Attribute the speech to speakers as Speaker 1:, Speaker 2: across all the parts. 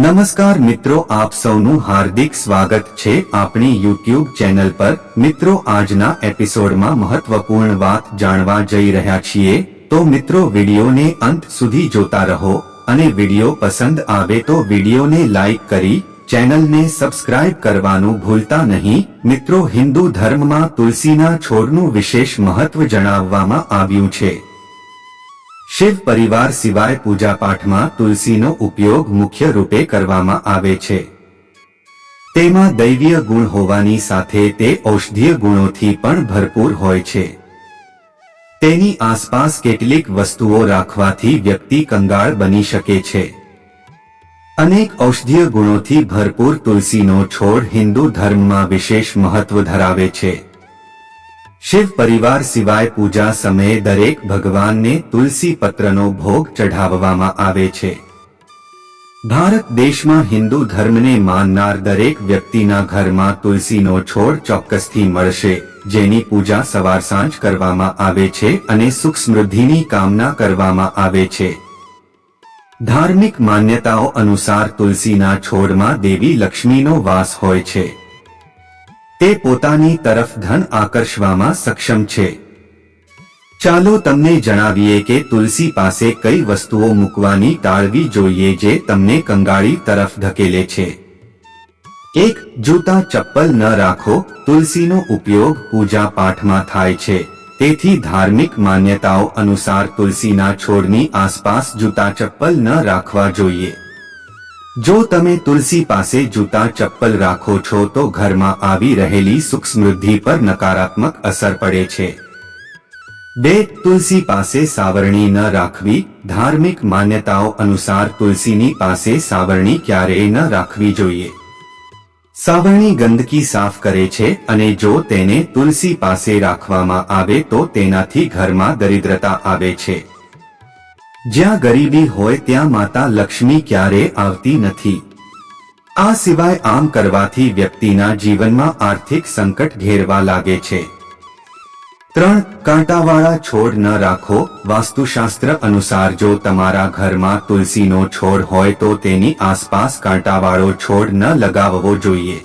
Speaker 1: નમસ્કાર મિત્રો, આપ સૌનું હાર્દિક સ્વાગત છે આપણી યુટ્યુબ ચેનલ પર. મિત્રો, આજના એપિસોડમાં મહત્વપૂર્ણ વાત જાણવા જઈ રહ્યા છીએ. તો મિત્રો, વિડીયોને અંત સુધી જોતા રહો અને વીડિયો પસંદ આવે તો વિડીયોને લાઈક કરી, ચેનલને સબસ્ક્રાઇબ કરવાનું ભૂલતા નહીં. મિત્રો, હિન્દુ ધર્મમાં તુલસીના છોડનું વિશેષ મહત્વ જણાવવામાં આવ્યું છે. શિવ પરિવાર સિવાય પૂજાપાઠમાં તુલસીનો ઉપયોગ મુખ્ય રૂપે કરવામાં આવે છે. તેમાં દૈવીય ગુણ હોવાની સાથે તે ઔષધીય ગુણોથી પણ ભરપૂર હોય છે. તેની આસપાસ કેટલીક વસ્તુઓ રાખવાથી વ્યક્તિ કંગાળ બની શકે છે. અનેક ઔષધીય ગુણોથી ભરપૂર તુલસીનો છોડ હિન્દુ ધર્મમાં વિશેષ મહત્વ ધરાવે છે. શિવ પરિવાર સિવાય પૂજા સમયે દરેક ભગવાનને તુલસી પત્રનો ભોગ ચઢાવવામાં આવે છે. ભારત દેશમાં હિન્દુ ધર્મને માનનાર દરેક વ્યક્તિના ઘરમાં તુલસીનો છોડ ચોક્કસથી મળશે, જેની પૂજા સવાર સાંજ કરવામાં આવે છે અને સુખ સમૃદ્ધિની કામના કરવામાં આવે છે. ધાર્મિક માન્યતાઓ અનુસાર તુલસીના છોડમાં દેવી લક્ષ્મીનો વાસ હોય છે. તે પોતાની તરફ ધન આકર્ષવામાં સક્ષમ છે. ચાલો તમને જણાવીએ કે તુલસી પાસે કઈ વસ્તુઓ મૂકવાની ટાળવી જોઈએ જે તમને કંગાળી તરફ ધકેલે છે. એક, જૂતા ચપ્પલ ન રાખો. તુલસીનો ઉપયોગ પૂજા પાઠમાં થાય છે. તેથી ધાર્મિક માન્યતાઓ અનુસાર તુલસીના છોડની આસપાસ જૂતા ચપ્પલ ન રાખવા જોઈએ. જો તમે તુલસી પાસે જૂતા ચપ્પલ રાખો છો તો ઘરમાં આવી રહેલી સુખ સમૃદ્ધિ પર નકારાત્મક અસર પડે છે. બે, તુલસી પાસે સાવરણી ન રાખવી. ધાર્મિક માન્યતાઓ અનુસાર તુલસીની પાસે સાવરણી ક્યારેય ન રાખવી જોઈએ. સાવરણી ગંદકી સાફ કરે છે અને જો તેને તુલસી પાસે રાખવામાં આવે તો તેનાથી ઘરમાં દરિદ્રતા આવે છે. જ્યાં ગરીબી હોય ત્યાં માતા લક્ષ્મી ક્યારે આવતી નથી. આ સિવાય આમ કરવાથી વ્યક્તિના જીવનમાં આર્થિક સંકટ ઘેરવા લાગે છે. ત્રણ, કાંટાવાળા છોડ ન રાખો. વાસ્તુશાસ્ત્ર અનુસાર જો તમારા ઘરમાં તુલસીનો છોડ હોય તો તેની આસપાસ કાંટાવાળો છોડ ન લગાવવો જોઈએ.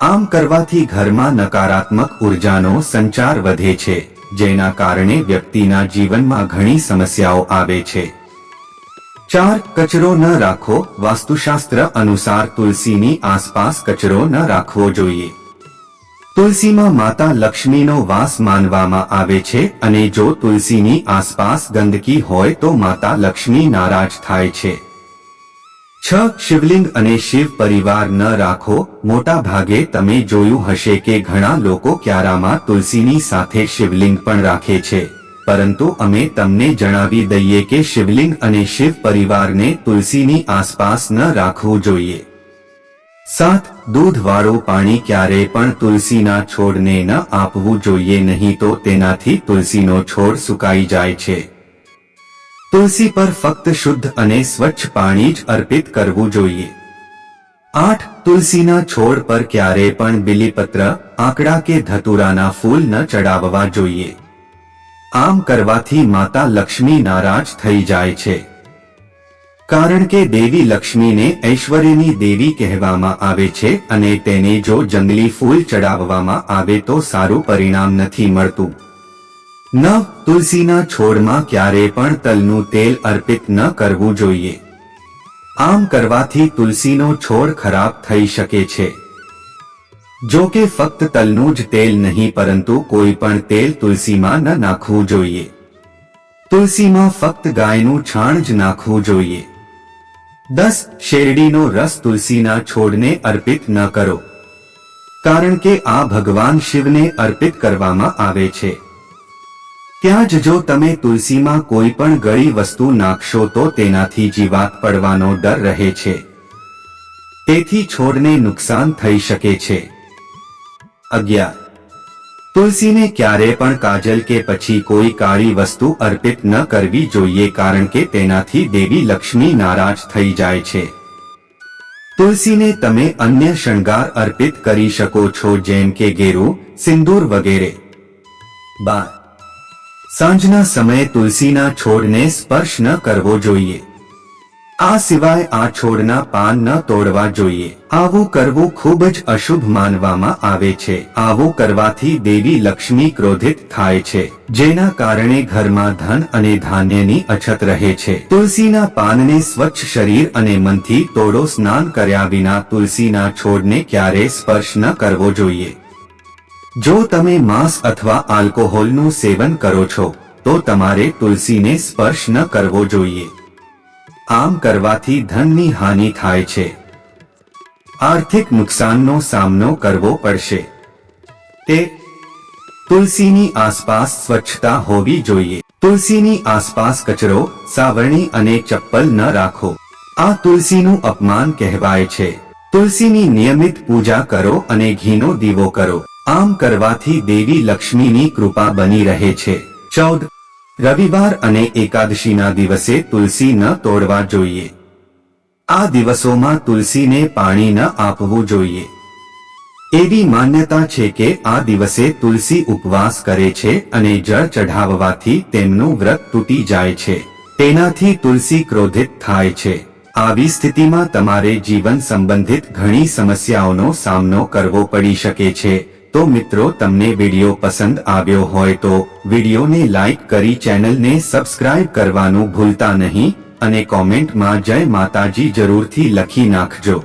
Speaker 1: આમ કરવાથી ઘરમાં નકારાત્મક ઉર્જાનો સંચાર વધે છે. જેના કારણે વ્યક્તિના જીવનમાં ઘણી સમસ્યાઓ આવે છે. ચાર, કચરો ન રાખો. વાસ્તુશાસ્ત્ર અનુસાર તુલસીની આસપાસ કચરો ન રાખવો જોઈએ. તુલસીમાં માતા લક્ષ્મીનો વાસ માનવામાં આવે છે અને જો તુલસીની આસપાસ ગંદકી હોય તો માતા લક્ષ્મી નારાજ થાય છે. છ શિવલિંગ અને શિવ પરિવાર ન રાખો, મોટા ભાગે તમે જોયું હશે કે ઘણા લોકો ક્યારામાં તુલસીની સાથે શિવલિંગ પણ રાખે છે. પરંતુ અમે તમને જણાવી દઈએ કે શિવલિંગ અને શિવ પરિવારને તુલસીની આસપાસ ન રાખવું જોઈએ. સાત, દૂધવાળું પાણી ક્યારેય પણ તુલસીના છોડને ન આપવું જોઈએ નહીં તો તેનાથી તુલસીનો છોડ સુકાઈ જાય છે. તુલસી પર ફક્ત શુદ્ધ અને સ્વચ્છ પાણી જ અર્પિત કરવું જોઈએ. આઠ, તુલસીના છોડ પર ક્યારેય પણ બિલીપત્ર, આંકડા કે ધતુરાના ફૂલ ન ચડાવવા જોઈએ. આમ કરવાથી માતા લક્ષ્મી નારાજ થઈ જાય છે. કારણ કે દેવી લક્ષ્મીને ઐશ્વર્યની દેવી કહેવામાં આવે છે અને તેને જો જંગલી ફૂલ ચડાવવામાં આવે તો સારું પરિણામ નથી મળતું. નવ તુલસીના છોડમાં ક્યારે પણ તલનું તેલ અર્પિત ન કરવું જોઈએ. આમ કરવાથી તુલસીનો છોડ ખરાબ થઈ શકે છે. જો કે ફક્ત તલનું જ તેલ નહીં, પરંતુ કોઈ પણ તેલ તુલસીમાં ન નાખવું જોઈએ. તુલસીમાં ફક્ત ગાયનું છાણ જ નાખવું જોઈએ. દસ, શેરડીનો રસ તુલસીના છોડને અર્પિત ન કરો. કારણ કે આ ભગવાન શિવને અર્પિત કરવામાં આવે છે. ત્યાં જ જો તમે તુલસીમાં કોઈ પણ ગળી વસ્તુ નાખશો તો તેનાથી જીવાત પડવાનો ડર રહે છે. તેથી છોડને નુકસાન થઈ શકે છે. અગિયાર. તુલસીને ક્યારે પણ કાજલ કે પછી કોઈ કાળી વસ્તુ અર્પિત ન કરવી જોઈએ કારણ કે તેનાથી દેવી લક્ષ્મી નારાજ થઈ જાય છે. તુલસીને તમે અન્ય શણગાર અર્પિત કરી શકો છો જેમ કે ગેરું, સિંદૂર વગેરે. બાર. સાંજના સમયે તુલસીના છોડને સ્પર્શ ન કરવો જોઈએ. આ સિવાય આ છોડના પાન ન તોડવા જોઈએ. આવું કરવું ખૂબ જ અશુભ માનવામાં આવે છે. આવું કરવાથી દેવી લક્ષ્મી ક્રોધિત થાય છે, જેના કારણે ઘરમાં ધન અને ધાન્યની અછત રહે છે. તુલસીના પાનને સ્વચ્છ શરીર અને મનથી તોડો સ્નાન કર્યા વિના તુલસીના છોડને ક્યારે સ્પર્શ ન કરવો જોઈએ. જો તમે માંસ અથવા આલ્કોહોલનું સેવન કરો છો, તો તમારે તુલસીને સ્પર્શ ન કરવો જોઈએ. આમ કરવાથી ધનની હાનિ થાય છે. આર્થિક નુકસાનનો સામનો કરવો પડશે. તે તુલસીની આસપાસ સ્વચ્છતા હોવી જોઈએ. તુલસીની આસપાસ કચરો, સાવરણી અને ચપ્પલ ન રાખો. આ તુલસીનું અપમાન કહેવાય છે. તુલસીની નિયમિત પૂજા કરો અને ઘીનો દીવો કરો. આમ કરવાથી દેવી લક્ષ્મીની કૃપા બની રહે છે. ચૌદ. રવિવાર અને એકાદશીના દિવસે તુલસી ન તોડવા જોઈએ. આ દિવસોમાં તુલસીને પાણી ન આપવું જોઈએ. એવી માન્યતા છે કે આ દિવસે તુલસી ઉપવાસ કરે છે અને જળ ચઢાવવાથી તેમનું વ્રત તૂટી જાય છે. તેનાથી તુલસી ક્રોધિત થાય છે. આવી સ્થિતિમાં તમારે જીવન સંબંધિત ઘણી સમસ્યાઓનો સામનો કરવો પડી શકે છે. તો મિત્રો, તમને વીડિયો પસંદ આવ્યો હોય તો વિડિયોને લાઈક કરી ચેનલને સબસ્ક્રાઇબ કરવાનું ભૂલતા નહીં અને કોમેન્ટમાં જય માતાજી જરૂરથી લખી નાખજો.